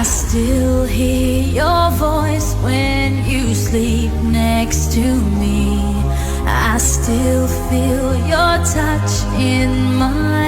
I still hear your voice when you sleep next to me. I still feel your touch in my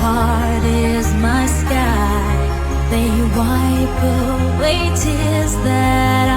heart is my sky. They wipe away tears that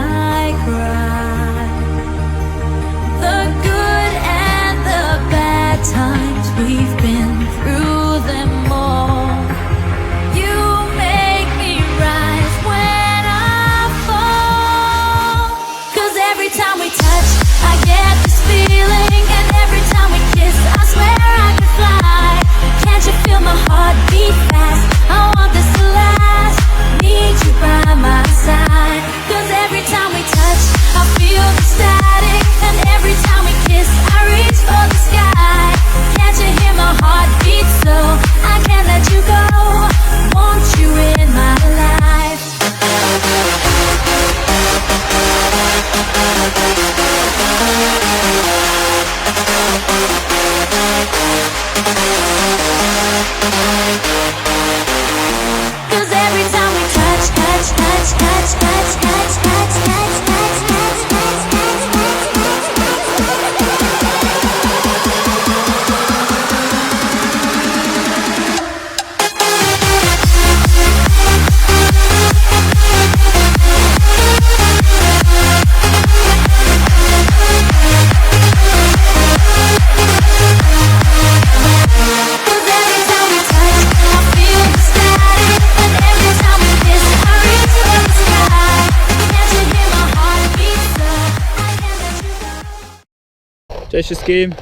Cześć wszystkim,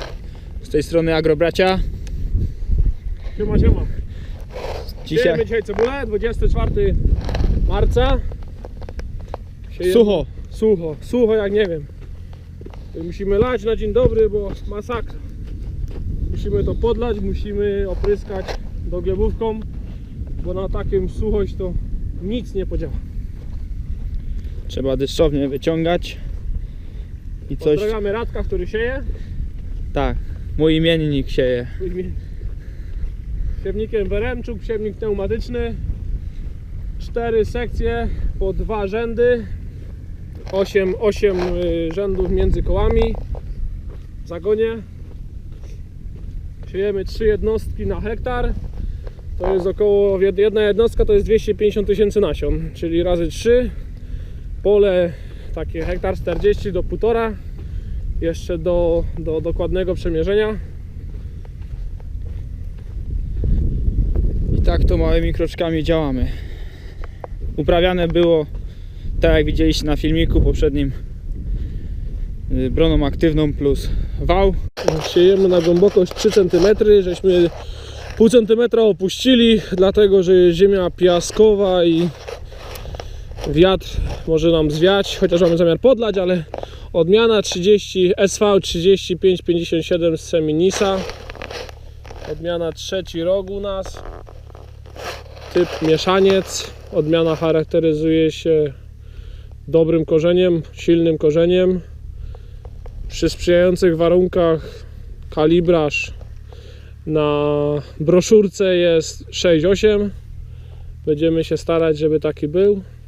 z tej strony Agrobracia. Siema, siema. Dzisiaj Siejemy dzisiaj cebulę, 24 marca. Siejemy- sucho. Sucho, sucho jak nie wiem. Musimy lać na dzień dobry, bo masakra. Musimy to podlać, musimy opryskać doglebówką, bo na takim suchość to nic nie podziała. Trzeba deszczownie wyciągać. I coś. Pozdrawiamy Radka, który sieje. Tak, mój imiennik sieje. Siewnikiem Weremczuk, siewnik pneumatyczny. Cztery sekcje po dwa rzędy. Osiem, osiem y, rzędów między kołami. W zagonie. Siejemy trzy jednostki na hektar. To jest około, jed- jedna jednostka to jest 250 tysięcy nasion, czyli razy 3. Pole takie hektar 40 do 1,5. Jeszcze do, do dokładnego przemierzenia. I tak to małymi kroczkami działamy. Uprawiane było, tak jak widzieliście na filmiku poprzednim, y, broną aktywną plus wał. Siejemy na głębokość 3 cm, żeśmy pół centymetra opuścili, dlatego że jest ziemia piaskowa i wiatr może nam zwiać, chociaż mamy zamiar podlać, ale Odmiana 30 SV 3557 z Seminisa. Odmiana trzeci rok u nas. Typ mieszaniec. Odmiana charakteryzuje się dobrym korzeniem, silnym korzeniem. Przy sprzyjających warunkach kalibraż na broszurce jest 6,8. Będziemy się starać, żeby taki był.